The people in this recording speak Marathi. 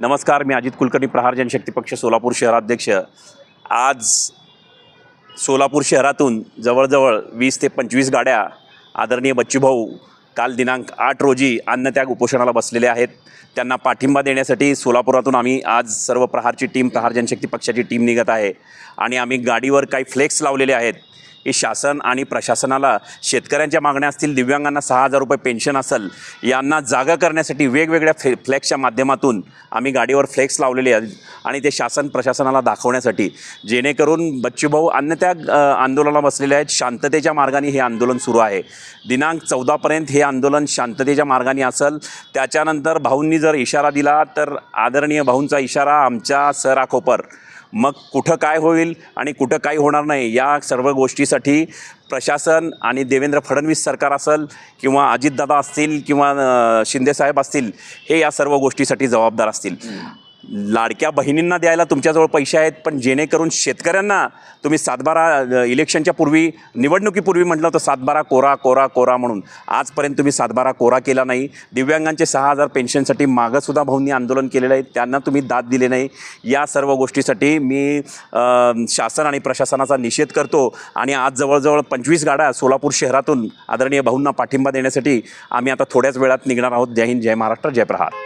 नमस्कार मी अजित कुलकर्णी प्रहार जनशक्ती पक्ष सोलापूर शहराध्यक्ष आज सोलापूर शहरातून जवळजवळ वीस ते पंचवीस गाड्या आदरणीय बच्चूभाऊ काल दिनांक आठ रोजी अन्नत्याग उपोषणाला बसलेले आहेत. त्यांना पाठिंबा देण्यासाठी सोलापुरातून आम्ही आज सर्व प्रहारची टीम प्रहार जनशक्ती पक्षाची टीम निघत आहे. आणि आम्ही गाडीवर काही फ्लेक्स लावलेले आहेत. की शासन आणि प्रशासनाला शेतकऱ्यांच्या मागण्या असतील दिव्यांगांना सहा हजार रुपये पेन्शन असेल यांना जागा करण्यासाठी वेगवेगळ्या फ्ले फ्लेक्सच्या माध्यमातून आम्ही गाडीवर फ्लेक्स लावलेले आहेत आणि ते शासन प्रशासनाला दाखवण्यासाठी जेणेकरून बच्चूभाऊ अन्य त्या आंदोलनाला बसलेले आहेत. शांततेच्या मार्गाने हे आंदोलन सुरू आहे. दिनांक चौदापर्यंत हे आंदोलन शांततेच्या मार्गाने असेल. त्याच्यानंतर भाऊंनी जर इशारा दिला तर आदरणीय भाऊंचा इशारा आमच्या सराखोपर मग कुठं काय होईल आणि कुठं काही होणार नाही या सर्व गोष्टीसाठी प्रशासन आणि देवेंद्र फडणवीस सरकार असेल किंवा अजितदादा असतील किंवा शिंदेसाहेब असतील हे या सर्व गोष्टीसाठी जबाबदार असतील. लाडक्या बहिणींना द्यायला तुमच्याजवळ पैसे आहेत पण जेणेकरून शेतकऱ्यांना तुम्ही सातबारा इलेक्शनच्या पूर्वी निवडणुकीपूर्वी म्हटलं होतं सातबारा कोरा कोरा कोरा म्हणून. आजपर्यंत तुम्ही सातबारा कोरा केला नाही. दिव्यांगांचे सहा हजार पेन्शनसाठी मागंसुद्धा भाऊंनी आंदोलन केलेलं आहे. त्यांना तुम्ही दाद दिले नाही. या सर्व गोष्टीसाठी मी शासन आणि प्रशासनाचा निषेध करतो. आणि आज जवळजवळ पंचवीस गाड्या सोलापूर शहरातून आदरणीय भाऊंना पाठिंबा देण्यासाठी आम्ही आता थोड्याच वेळात निघणार आहोत. जय हिंद जय महाराष्ट्र जय प्रहार.